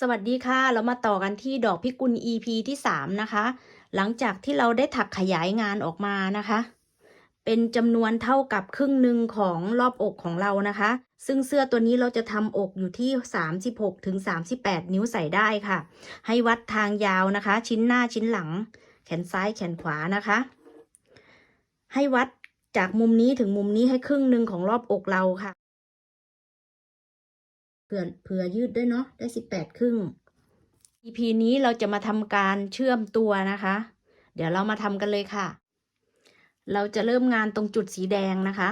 สวัสดีค่ะ เรามาต่อกันที่ดอกพิกุล EP ที่สามนะคะ หลังจากที่เราได้ถักขยายงานออกมานะคะ เป็นจำนวนเท่ากับครึ่งหนึ่งของรอบอกของเรานะคะ ซึ่งเสื้อตัวนี้เราจะทำอกอยู่ที่ 36ถึง38 นิ้วใส่ได้ค่ะ ให้วัดทางยาวนะคะ ชิ้นหน้าชิ้นหลัง แขนซ้ายแขนขวานะคะ ให้วัดจากมุมนี้ถึงมุมนี้ให้ครึ่งหนึ่งของรอบอกเราค่ะ เผื่อเผื่อยืดด้วยเนาะได้สิบแปดครึ่ง EP นี้เราจะมาทำการเชื่อมตัวนะคะ เดี๋ยวเรามาทำกันเลยค่ะ เราจะเริ่มงานตรงจุดสีแดงนะคะ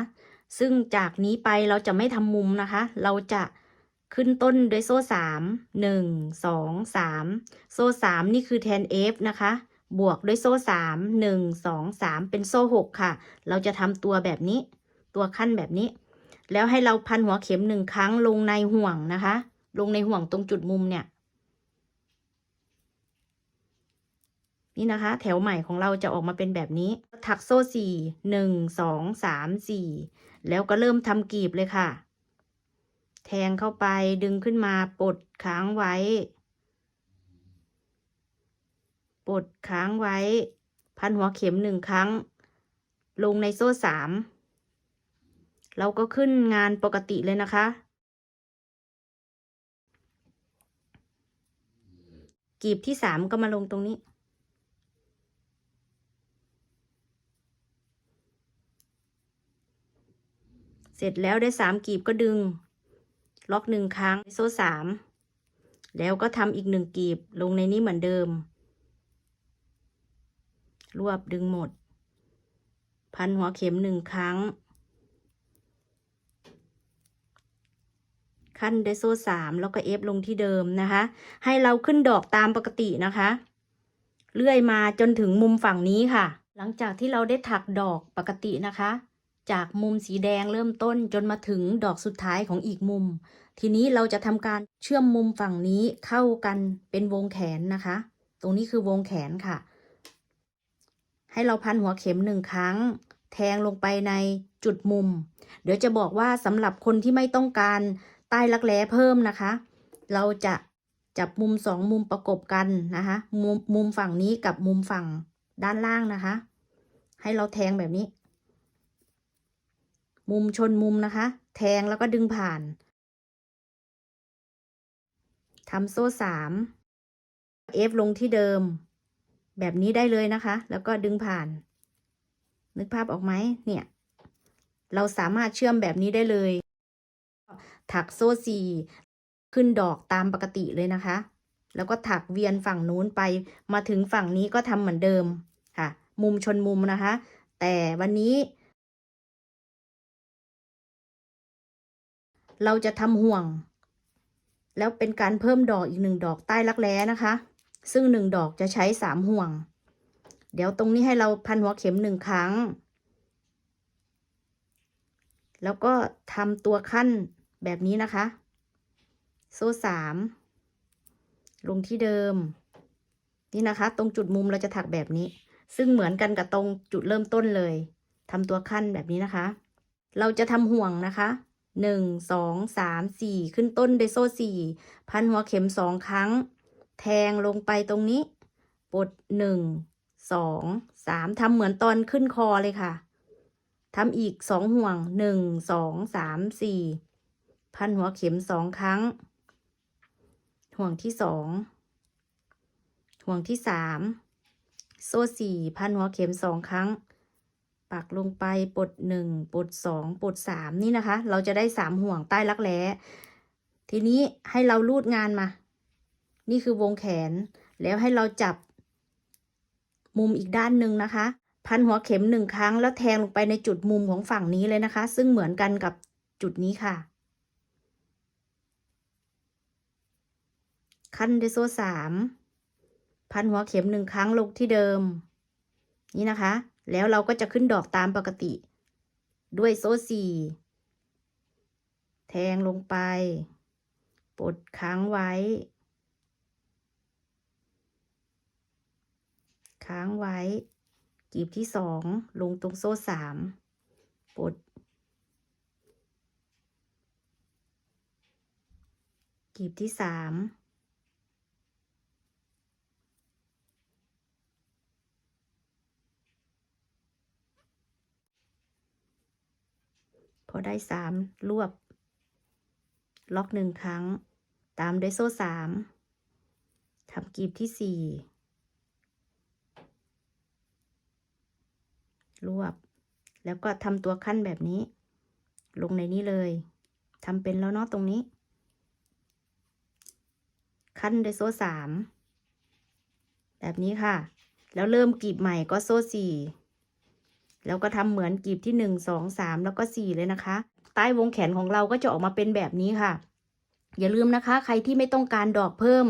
ซึ่งจากนี้ไปเราจะไม่ทำมุมนะคะ เราจะขึ้นต้นด้วยโซ่สามหนึ่งสองสามโซ่สามนี่คือแทน F นะคะ บวกด้วยโซ่สามหนึ่งสองสามเป็นโซ่หกค่ะ เราจะทำตัวแบบนี้ ตัวขั้นแบบนี้ แล้วให้เราพันหัวเข็มหนึ่งครั้งลงในห่วงนะคะ ลงในห่วงตรงจุดมุมเนี่ย นี่นะคะ แถวใหม่ของเราจะออกมาเป็นแบบนี้ ถักโซ่สี่หนึ่งสองสามสี่แล้วก็เริ่มทำกีบเลยค่ะ แทงเข้าไปดึงขึ้นมาปลดค้างไว้ปลดค้างไว้ พันหัวเข็มหนึ่งครั้ง ลงในโซ่สาม เราก็ขึ้นงานปกติเลยนะคะ กีบที่สามก็มาลงตรงนี้ เสร็จแล้วได้สามกีบก็ดึง ล็อกหนึ่งครั้งโซ่สามแล้วก็ทำอีกหนึ่งกีบลงในนี้เหมือนเดิม รวบดึงหมด พันหัวเข็มหนึ่งครั้ง ขั้นด้วยโซ่สามแล้วก็เอฟลงที่เดิมนะคะ ให้เราขึ้นดอกตามปกตินะคะ เลื่อยมาจนถึงมุมฝั่งนี้ค่ะ หลังจากที่เราได้ถักดอกปกตินะคะ จากมุมสีแดงเริ่มต้นจนมาถึงดอกสุดท้ายของอีกมุม ทีนี้เราจะทำการเชื่อมมุมฝั่งนี้เข้ากันเป็นวงแขนนะคะ ตรงนี้คือวงแขนค่ะ ให้เราพันหัวเข็มหนึ่งครั้ง แทงลงไปในจุดมุม เดี๋ยวจะบอกว่าสำหรับคนที่ไม่ต้องการ ต้รักแร้เพิ่มนะคะ เราจะจับมุมสองมุมประกบกันนะคะมุมมุมฝั่งนี้กับมุมฝั่งด้านล่างนะคะ ให้เราแทงแบบนี้ มุมชนมุมนะคะ แทงแล้วก็ดึงผ่านทำโซ่สามเอฟลงที่เดิม แบบนี้ได้เลยนะคะ แล้วก็ดึงผ่าน นึกภาพออกไหมเนี่ย เราสามารถเชื่อมแบบนี้ได้เลย ถักโซ่สี่ขึ้นดอกตามปกติเลยนะคะ แล้วก็ถักเวียนฝั่งนู้นไป มาถึงฝั่งนี้ก็ทำเหมือนเดิมค่ะ มุมชนมุมนะคะ แต่วันนี้เราจะทำห่วง แล้วเป็นการเพิ่มดอกอีกหนึ่งดอกใต้รักแร้นะคะ ซึ่งหนึ่งดอกจะใช้สามห่วง เดี๋ยวตรงนี้ให้เราพันหัวเข็มหนึ่งครั้ง แล้วก็ทำตัวขั้น แบบนี้นะคะ โซ่สามลงที่เดิม นี่นะคะ ตรงจุดมุมเราจะถักแบบนี้ ซึ่งเหมือนกันกับตรงจุดเริ่มต้นเลยทำตัวขั้นแบบนี้นะคะ เราจะทำห่วงนะคะหนึ่งสองสามสี่ขึ้นต้นด้วยโซ่สี่พันหัวเข็มสองครั้ง แทงลงไปตรงนี้ปดหนึ่งสองสามทำเหมือนตอนขึ้นคอเลยค่ะทำอีกสองห่วงหนึ่งสองสามสี่ พันหัวเข็มสองครั้ง ห่วงที่สอง ห่วงที่สาม โซ่สี่พันหัวเข็มสองครั้ง ปักลงไปปลดหนึ่งปลดสองปลดสามนี่นะคะ เราจะได้สามห่วงใต้รักแร้ ทีนี้ให้เราลูดงานมา นี่คือวงแขน แล้วให้เราจับ มุมอีกด้านหนึ่งนะคะ พันหัวเข็มหนึ่งครั้งแล้วแทงลงไปในจุดมุมของฝั่งนี้เลยนะคะ ซึ่งเหมือนกันกับจุดนี้ค่ะ ขั้นด้วยโซ่สามพันหัวเข็มหนึ่งครั้งลงที่เดิม นี่นะคะ แล้วเราก็จะขึ้นดอกตามปกติ ด้วยโซ่สี่แทงลงไปปลดค้างไว้ ค้างไว้กีบที่สองลงตรงโซ่สามปลดกีบที่สาม อได้สามรวบ ล็อกหนึ่งครั้ง ตามด้วยโซ่สามทำกลีบที่สี่รวบ แล้วก็ทำตัวขั้นแบบนี้ ลงในนี้เลยทำเป็นแล้วเนาะตรงนี้ ขั้นด้วยโซ่สามแบบนี้ค่ะ แล้วเริ่มกลีบใหม่ก็โซ่สี่ แล้วก็ทำเหมือนกลีบที่หนึ่งสองสามแล้วก็สี่เลยนะคะ ใต้วงแขนของเราก็จะออกมาเป็นแบบนี้ค่ะ อย่าลืมนะคะ ใครที่ไม่ต้องการดอกเพิ่ม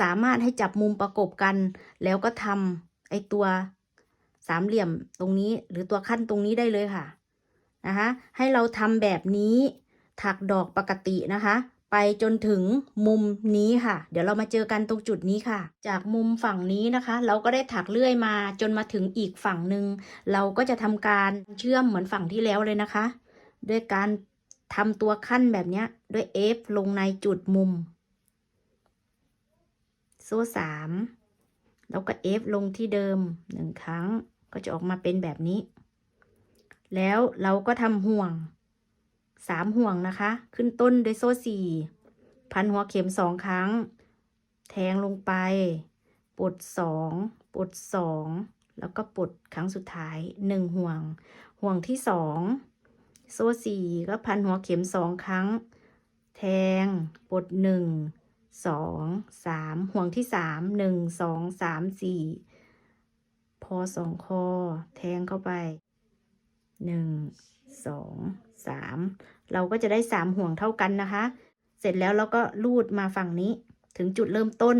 สามารถให้จับมุมประกบกัน แล้วก็ทำไอตัวสามเหลี่ยมตรงนี้หรือตัวขั้นตรงนี้ได้เลยค่ะนะคะให้เราทำแบบนี้ถักดอกปกตินะคะ ไปจนถึงมุมนี้ค่ะ เดี๋ยวเรามาเจอกันตรงจุดนี้ค่ะ จากมุมฝั่งนี้นะคะ เราก็ได้ถักเลื่อยมาจนมาถึงอีกฝั่งหนึ่งเราก็จะทำการเชื่อมเหมือนฝั่งที่แล้วเลยนะคะ ด้วยการทำตัวขั้นแบบนี้ด้วย F ลงในจุดมุม โซ่สามแล้วก็ F ลงที่เดิมหนึ่งครั้งก็จะออกมาเป็นแบบนี้ แล้วเราก็ทำห่วง สามห่วงนะคะ ขึ้นต้นด้วยโซ่สี่พันหัวเข็มสองครั้ง แทงลงไปปลดสองปลดสองแล้วก็ปลดครั้งสุดท้ายหนึ่งห่วง ห่วงที่สองโซ่สี่ก็พันหัวเข็มสองครั้ง แทงปลดหนึ่งสองสามห่วงที่สามหนึ่งสองสามสี่พอสองคอ แทงเข้าไป หนึ่งสองสามเราก็จะได้สามห่วงเท่ากันนะคะ เสร็จแล้วเราก็ลูดมาฝั่งนี้ถึงจุดเริ่มต้น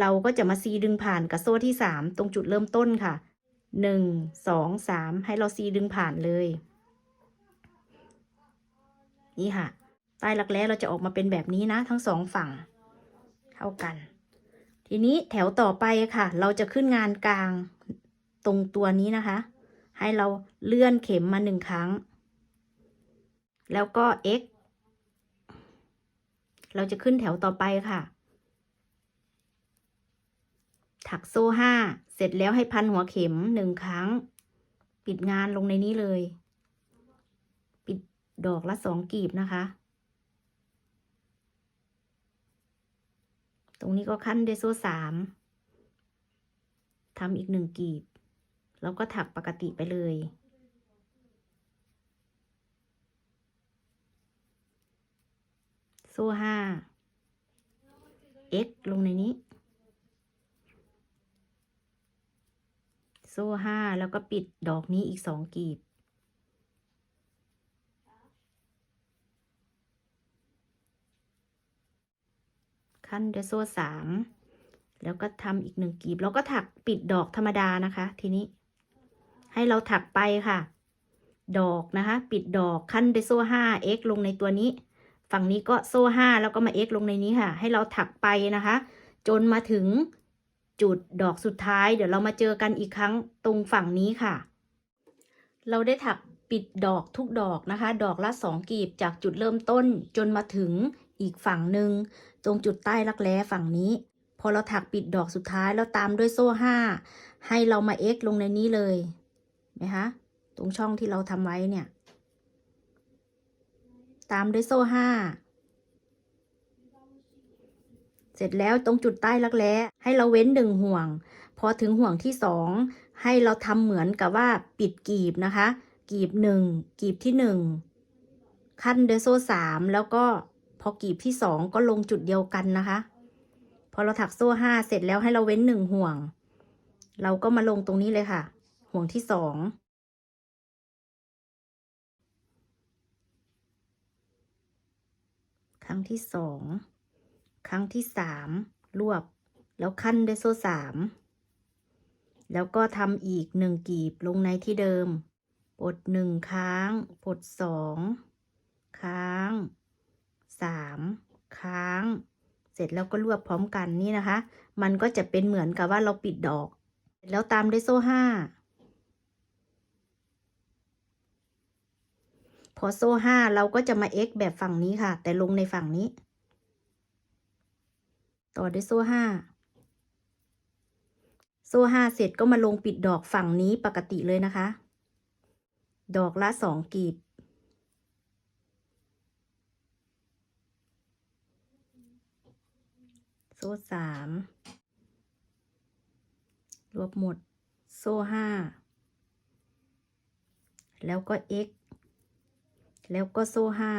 เราก็จะมาซีดึงผ่านกับโซ่ที่สามตรงจุดเริ่มต้นค่ะหนึ่งสองสามให้เราซีดึงผ่านเลย นี่ค่ะ ใต้หลักแร้เราจะออกมาเป็นแบบนี้นะ ทั้งสองฝั่งเท่ากัน ทีนี้แถวต่อไปค่ะ เราจะขึ้นงานกลางตรงตัวนี้นะคะ ให้เราเลื่อนเข็มมาหนึ่งครั้ง แล้วก็ x เราจะขึ้นแถวต่อไปค่ะ ถักโซ่ห้าเสร็จแล้วให้พันหัวเข็มหนึ่งครั้ง ปิดงานลงในนี้เลย ปิดดอกละสองกีบนะคะ ตรงนี้ก็ขั้นด้วยโซ่สามทำอีกหนึ่งกีบ แล้วก็ถักปกติไปเลย โซ่ห้า x ลงในนี้ โซ่ห้าแล้วก็ปิดดอกนี้อีกสองกีบ ขั้นด้วยโซ่สามแล้วก็ทำอีกหนึ่งกีบ แล้วก็ถักปิดดอกธรรมดานะคะ ทีนี้ ให้เราถักไปค่ะ ดอกนะคะ ปิดดอกขั้นด้วยโซ่ห้า x ลงในตัวนี้ ฝั่งนี้ก็โซ่ห้าแล้วก็มา x ลงในนี้ค่ะ ให้เราถักไปนะคะ จนมาถึงจุดดอกสุดท้าย เดี๋ยวเรามาเจอกันอีกครั้งตรงฝั่งนี้ค่ะ เราได้ถักปิดดอกทุกดอกนะคะ ดอกละสองกีบจากจุดเริ่มต้น จนมาถึงอีกฝั่งหนึ่งตรงจุดใต้รักแร้ฝั่งนี้ พอเราถักปิดดอกสุดท้ายแล้วตามด้วยโซ่ห้าให้เรามา x ลงในนี้เลย ไหมคะตรงช่องที่เราทำไว้เนี่ย ตามด้วยโซ่ห้าเสร็จแล้วตรงจุดใต้รักแร้ให้เราเว้นหนึ่งห่วง พอถึงห่วงที่สองให้เราทำเหมือนกับว่าปิดกีบนะคะ กีบหนึ่งกีบที่หนึ่งขั้นด้วยโซ่สามแล้วก็พอกีบที่สองก็ลงจุดเดียวกันนะคะ พอเราถักโซ่ห้าเสร็จแล้วให้เราเว้นหนึ่งห่วง เราก็มาลงตรงนี้เลยค่ะ ห่วงที่สองครั้งที่สองครั้งที่สามรวบ แล้วขั้นด้วยโซ่สามแล้วก็ทำอีกหนึ่งกีบลงในที่เดิมปลดหนึ่งค้างปลดสองค้างสามค้าง เสร็จแล้วก็รวบพร้อมกันนี่นะคะ มันก็จะเป็นเหมือนกับว่าเราปิดดอก แล้วตามด้วยโซ่ห้า พอโซ่ห้าเราก็จะมา x แบบฝั่งนี้ค่ะ แต่ลงในฝั่งนี้ ต่อด้วยโซ่ห้าโซ่ห้าเสร็จก็มาลงปิดดอกฝั่งนี้ปกติเลยนะคะ ดอกละสองกลีบโซ่สามรวบหมด โซ่ห้าแล้วก็ x แล้วก็โซ่ห้า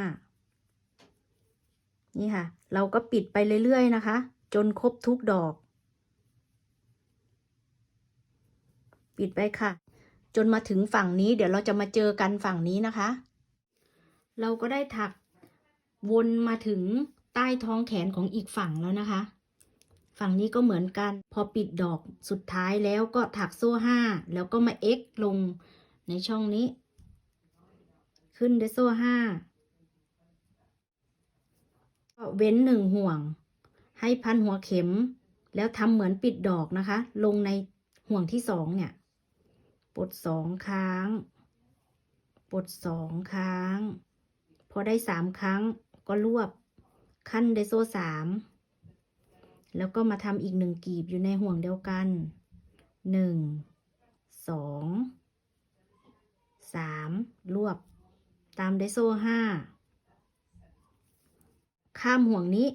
นี่ค่ะ เราก็ปิดไปเรื่อยๆนะคะ จนครบทุกดอก ปิดไปค่ะ จนมาถึงฝั่งนี้ เดี๋ยวเราจะมาเจอกันฝั่งนี้นะคะ เราก็ได้ถักวนมาถึงใต้ท้องแขนของอีกฝั่งแล้วนะคะ ฝั่งนี้ก็เหมือนกัน พอปิดดอกสุดท้ายแล้วก็ถักโซ่ห้าแล้วก็มา x ลงในช่องนี้ ขึ้นด้วยโซ่ห้าเว้นหนึ่งห่วง ให้พันหัวเข็ม แล้วทำเหมือนปิดดอกนะคะ ลงในห่วงที่สองเนี่ยปลดสองครั้งปลดสองครั้ง พอได้สามครั้งก็รวบขั้นได้โซ่สามแล้วก็มาทำอีกหนึ่งกีบอยู่ในห่วงเดียวกันหนึ่งสองสามรวบ ตามด้วยโซ่ห้าข้ามห่วงนี้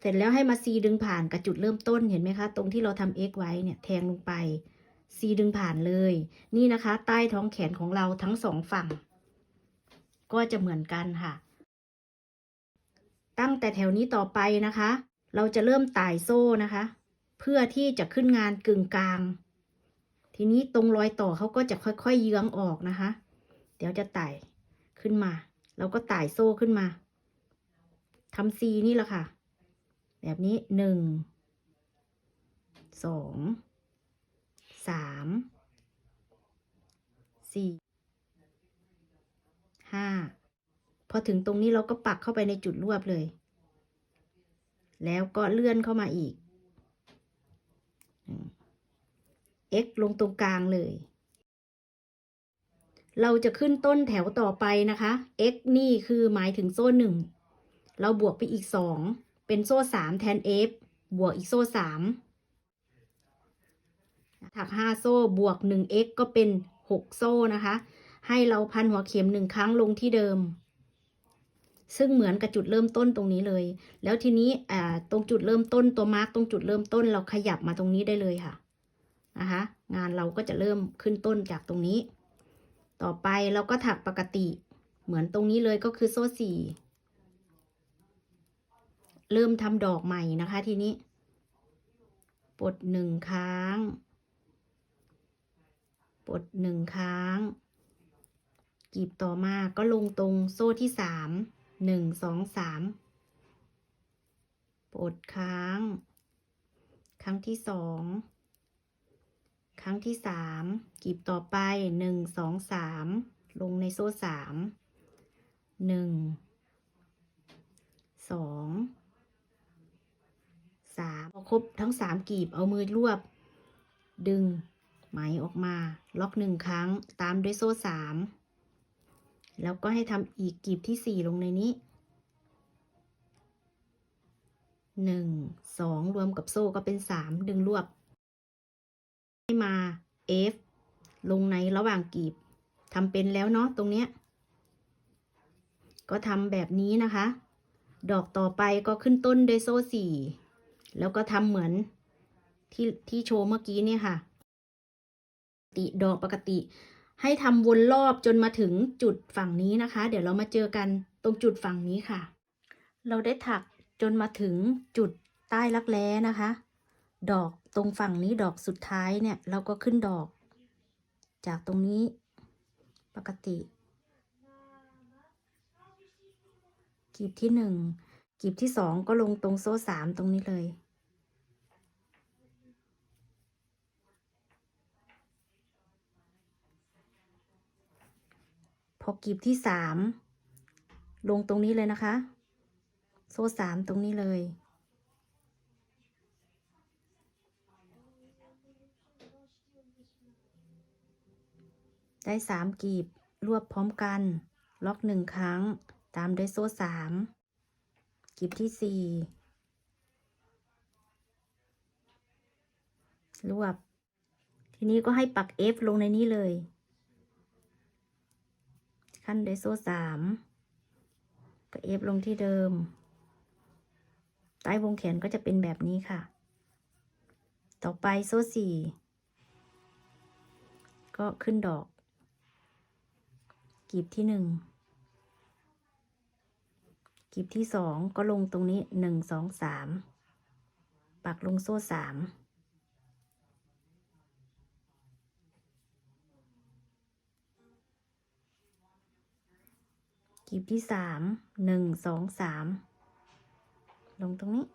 เสร็จแล้วให้มาซีดึงผ่านกับจุดเริ่มต้นเห็นไหมคะ ตรงที่เราทำ x ไว้เนี่ยแทงลงไปซีดึงผ่านเลย นี่นะคะ ใต้ท้องแขนของเราทั้งสองฝั่ง ก็จะเหมือนกันค่ะ ตั้งแต่แถวนี้ต่อไปนะคะ เราจะเริ่มต่ายโซ่นะคะ เพื่อที่จะขึ้นงานกึ่งกลาง ทีนี้ตรงรอยต่อเขาก็จะค่อยๆเยื้องออกนะคะ เดี๋ยวจะไต่ ขึ้นมาเราก็ไต่โซ่ขึ้นมาทำซีนี่แหละค่ะ แบบนี้หนึ่งสองสามสี่ห้าพอถึงตรงนี้เราก็ปักเข้าไปในจุดรวบเลย แล้วก็เลื่อนเข้ามาอีก x ลงตรงกลางเลย เราจะขึ้นต้นแถวต่อไปนะคะ x นี่คือหมายถึงโซ่หนึ่ง เราบวกไปอีกสอง เป็นโซ่สามแทน f บวกอีกโซ่สามถักห้าโซ่บวกหนึ่ง x ก็เป็นหกโซ่นะคะ ให้เราพันหัวเข็มหนึ่งครั้งลงที่เดิม ซึ่งเหมือนกับจุดเริ่มต้นตรงนี้เลย แล้วทีนี้ตรงจุดเริ่มต้นตัวมาร์กตรงจุดเริ่มต้นเราขยับมาตรงนี้ได้เลยค่ะ นะคะ งานเราก็จะเริ่มขึ้นต้นจากตรงนี้ ต่อไปเราก็ถักปกติ เหมือนตรงนี้เลยก็คือโซ่สี่เริ่มทำดอกใหม่นะคะ ทีนี้ปลดหนึ่งครั้งปลดหนึ่งครั้งกีบต่อมาก็ลงตรงโซ่ที่สามหนึ่งสองสามปลดค้าง ครั้งที่สอง ครั้งที่สามกีบต่อไปหนึ่งสองสามลงในโซ่สามหนึ่งสองสามพอครบทั้งสามกีบเอามือรวบ ดึงไหมออกมา ล็อกหนึ่งครั้งตามด้วยโซ่สามแล้วก็ให้ทำอีกกีบที่สี่ลงในนี้หนึ่งสองรวมกับโซ่ก็เป็นสามดึงรวบ มา F ลงในระหว่างกีบทำเป็นแล้วเนาะตรงเนี้ย ก็ทำแบบนี้นะคะ ดอกต่อไปก็ขึ้นต้นด้วยโซ่สี่แล้วก็ทำเหมือนที่ที่โชว์เมื่อกี้เนี่ยค่ะ ติดอกปกติ ให้ทำวนรอบจนมาถึงจุดฝั่งนี้นะคะ เดี๋ยวเรามาเจอกันตรงจุดฝั่งนี้ค่ะ เราได้ถักจนมาถึงจุดใต้รักแร้นะคะ ดอกตรงฝั่งนี้ดอกสุดท้ายเนี่ย เราก็ขึ้นดอก จากตรงนี้ปกติกีบที่หนึ่งกีบที่สองก็ลงตรงโซ่สามตรงนี้เลย พอกีบที่สามลงตรงนี้เลยนะคะ โซ่สามตรงนี้เลย ได้สามกีบรวบพร้อมกัน ล็อกหนึ่งครั้ง ตามด้วยโซ่สามกีบที่สี่รวบ ทีนี้ก็ให้ปัก F ลงในนี้เลย ขั้นด้วยโซ่สามก็ F ลงที่เดิม ใต้วงแขนก็จะเป็นแบบนี้ค่ะ ต่อไปโซ่สี่ก็ขึ้นดอก กีบที่หนึ่งกีบที่สองก็ลงตรงนี้หนึ่งสองสามปักลงโซ่สามกีบที่สามหนึ่งสองสามลงตรงนี้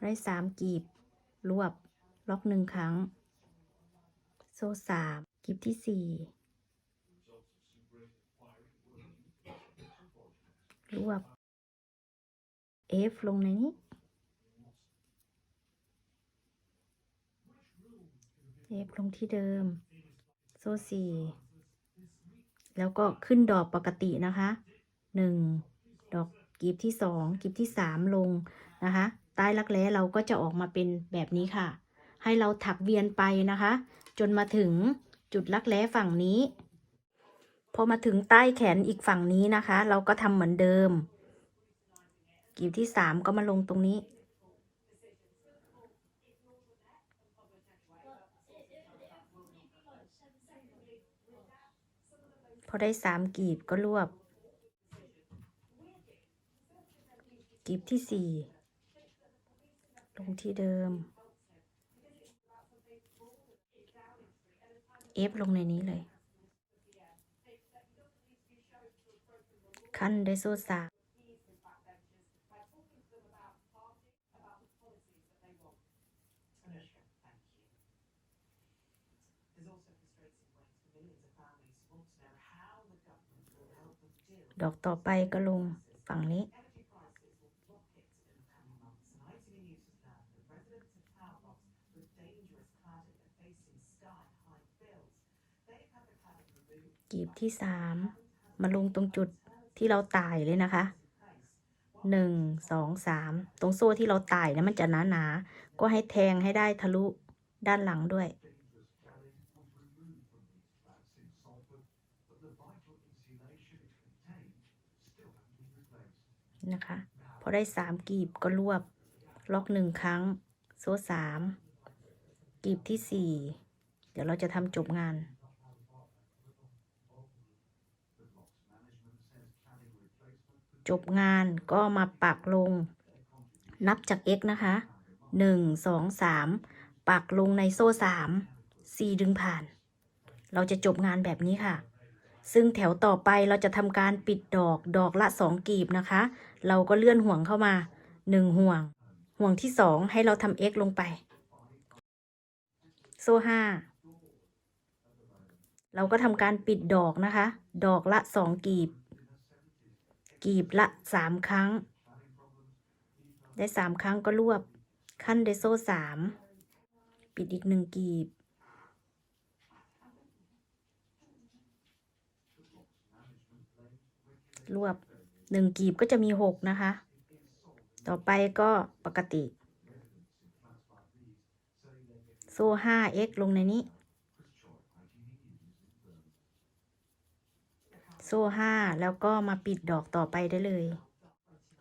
ได้สามกีบ รวบ ล็อกหนึ่งครั้ง โซ่สามกีบที่สี่รวบ F ลงในนี้ F ลงที่เดิม โซ่สี่แล้วก็ขึ้นดอกปกตินะคะหนึ่งดอกกีบที่สองกีบที่สามลงนะคะ ใต้รักแร้เราก็จะออกมาเป็นแบบนี้ค่ะ ให้เราถักเวียนไปนะคะ จนมาถึงจุดรักแร้ฝั่งนี้ พอมาถึงใต้แขนอีกฝั่งนี้นะคะ เราก็ทำเหมือนเดิมกีบที่สามก็มาลงตรงนี้ พอได้สามกีบก็รวบกีบที่สี่ งที่เดิม เอฟลงในนี้เลย ขั้นด้วยโซ่สาดอกต่อไปก็ลงฝั่งนี้ removed กีบที่สามมาลงตรงจุดที่เราต่ายเลยนะคะหนึ่งสองสามตรงโซ่ที่เราต่ายนะมันจะหนาหนาๆก็ให้แทงให้ได้ทะลุด้านหลังด้วย นะคะ พอได้สามกีบก็รวบ ล็อกหนึ่งครั้ง โซ่สามกีบที่สี่เดี๋ยวเราจะทำจบงาน จบงานก็มาปักลง นับจาก x นะคะหนึ่งสองสามปักลงในโซ่สามสี่ดึงผ่าน เราจะจบงานแบบนี้ค่ะ ซึ่งแถวต่อไปเราจะทำการปิดดอกดอกละสองกีบนะคะ เราก็เลื่อนห่วงเข้ามาหนึ่งห่วง ห่วงที่สองให้เราทำ x ลงไป โซ่ห้าเราก็ทำการปิดดอกนะคะ ดอกละสองกีบ กีบละสามครั้ง ได้สามครั้งก็รวบ ขั้นด้วยโซ่สาม ปิดอีกหนึ่งกีบ รวบหนึ่งกีบก็จะมีหกนะคะ ต่อไปก็ปกติ โซ่ห้า x ลงในนี้ ซ่ห้าแล้วก็มาปิดดอกต่อไปได้เลย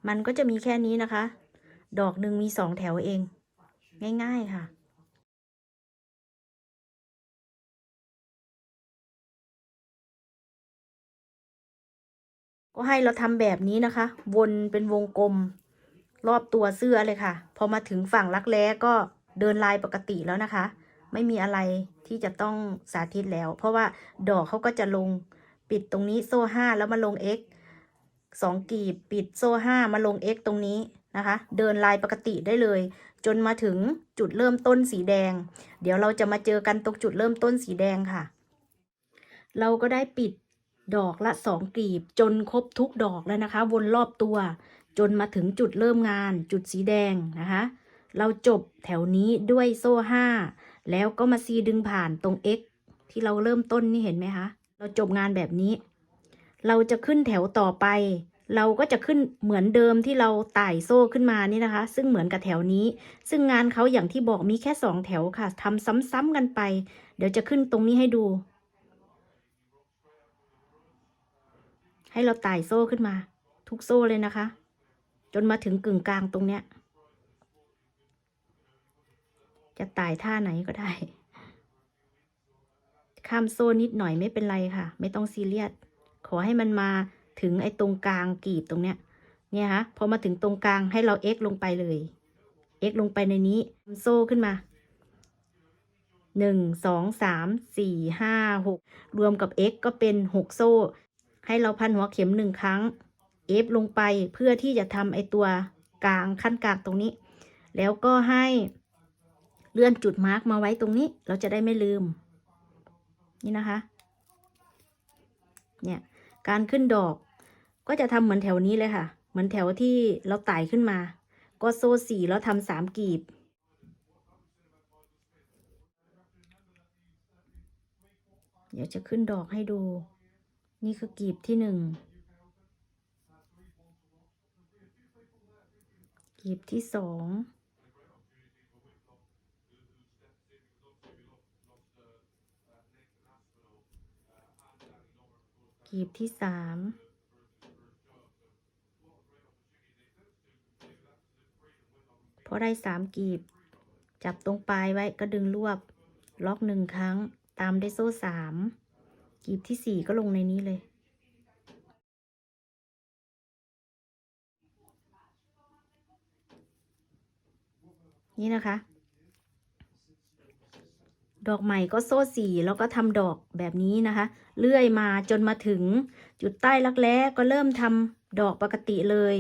มันก็จะมีแค่นี้นะคะ ดอกหนึ่งมีสองแถวเอง ง่าย ๆค่ะก็ให้เราทำแบบนี้นะคะ วนเป็นวงกลม รอบตัวเสื้อเลยค่ะ พอมาถึงฝั่งรักแร้ก็เดินลายปกติแล้วนะคะ ไม่มีอะไรที่จะต้องสาธิตแล้ว เพราะว่าดอกเขาก็จะลง ปิดตรงนี้โซ่ห้าแล้วมาลง x สองกีบปิดโซ่ห้ามาลง x ตรงนี้นะคะ เดินลายปกติได้เลย จนมาถึงจุดเริ่มต้นสีแดง เดี๋ยวเราจะมาเจอกันตรงจุดเริ่มต้นสีแดงค่ะ เราก็ได้ปิดดอกละสองกลีบ จนครบทุกดอกแล้วนะคะ วนรอบตัว จนมาถึงจุดเริ่มงาน จุดสีแดงนะคะ เราจบแถวนี้ด้วยโซ่ห้าแล้วก็มาซีดึงผ่านตรง x ที่เราเริ่มต้นนี่เห็นไหมคะ เราจบงานแบบนี้ เราจะขึ้นแถวต่อไป เราก็จะขึ้นเหมือนเดิมที่เราไต่โซ่ขึ้นมานี่นะคะ ซึ่งเหมือนกับแถวนี้ ซึ่งงานเขาอย่างที่บอกมีแค่สองแถวค่ะทำซ้ำๆกันไป เดี๋ยวจะขึ้นตรงนี้ให้ดู ให้เราไต่โซ่ขึ้นมา ทุกโซ่เลยนะคะ จนมาถึงกึ่งกลางตรงเนี้ยจะไต่ท่าไหนก็ได้ ข้ามโซ่นิดหน่อยไม่เป็นไรค่ะ ไม่ต้องซีเรียสขอให้มันมาถึงไอ้ตรงกลางกรีบตรงเนี้ย เนี่ยฮะพอมาถึงตรงกลางให้เรา x ลงไปเลย x ลงไปในนี้โซ่ขึ้นมาหนึ่งสองสามสี่ห้าหกรวมกับ x ก็เป็นหกโซ่ ให้เราพันหัวเข็มหนึ่งครั้ง f ลงไปเพื่อที่จะทำไอตัวกลางขั้นกลางตรงนี้ แล้วก็ให้เลื่อนจุดมาร์กมาไว้ตรงนี้ เราจะได้ไม่ลืม นี่นะคะ เนี่ย การขึ้นดอก ก็จะทำเหมือนแถวนี้เลยค่ะ เหมือนแถวที่เราไต่ขึ้นมา ก็โซ่สี่แล้วทำสามกีบ เดี๋ยวจะขึ้นดอกให้ดู นี่คือกีบที่หนึ่ง กีบที่สอง กีบที่สามพอได้สามกีบ จับตรงปลายไว้ก็ดึงรวบ ล็อกหนึ่งครั้ง ตามด้วยโซ่สามกีบที่สี่ก็ลงในนี้เลย นี่นะคะ ดอกใหม่ก็โซ่สี่แล้วก็ทำดอกแบบนี้นะคะ เลื่อยมาจนมาถึงจุดใต้รักแร้ก็เริ่มทำดอกปกติเลย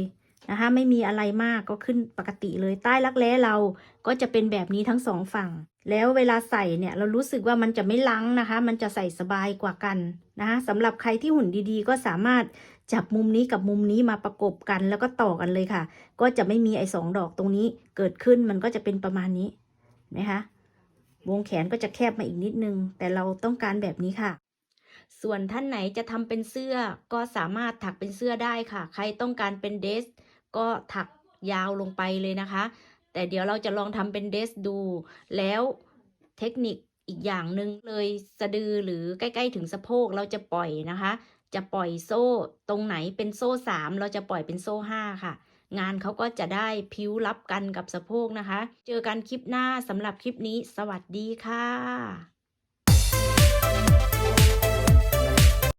นะคะ ไม่มีอะไรมากก็ขึ้นปกติเลยใต้รักแร้เราก็จะเป็นแบบนี้ทั้งสองฝั่ง แล้วเวลาใส่เนี่ยเรารู้สึกว่ามันจะไม่ลังนะคะ มันจะใส่สบายกว่ากันนะคะสำหรับใครที่หุ่นดีๆ ก็สามารถจับมุมนี้กับมุมนี้มาประกบกันแล้วก็ต่อกันเลยค่ะ ก็จะไม่มีไอ้สองดอกตรงนี้เกิดขึ้นมันก็จะเป็นประมาณนี้นะคะ วงแขนก็จะแคบมาอีกนิดนึง แต่เราต้องการแบบนี้ค่ะ ส่วนท่านไหนจะทำเป็นเสื้อก็สามารถถักเป็นเสื้อได้ค่ะ ใครต้องการเป็นเดสก็ถักยาวลงไปเลยนะคะ แต่เดี๋ยวเราจะลองทำเป็นเดสดู แล้วเทคนิคอีกอย่างหนึ่งเลยสะดือหรือใกล้ๆถึงสะโพกเราจะปล่อยนะคะ จะปล่อยโซ่ตรงไหนเป็นโซ่สามเราจะปล่อยเป็นโซ่ห้าค่ะ งานเขาก็จะได้พิ้วรับกันกับสะโพกนะคะ เจอกันคลิปหน้าสำหรับคลิปนี้ สวัสดีค่ะ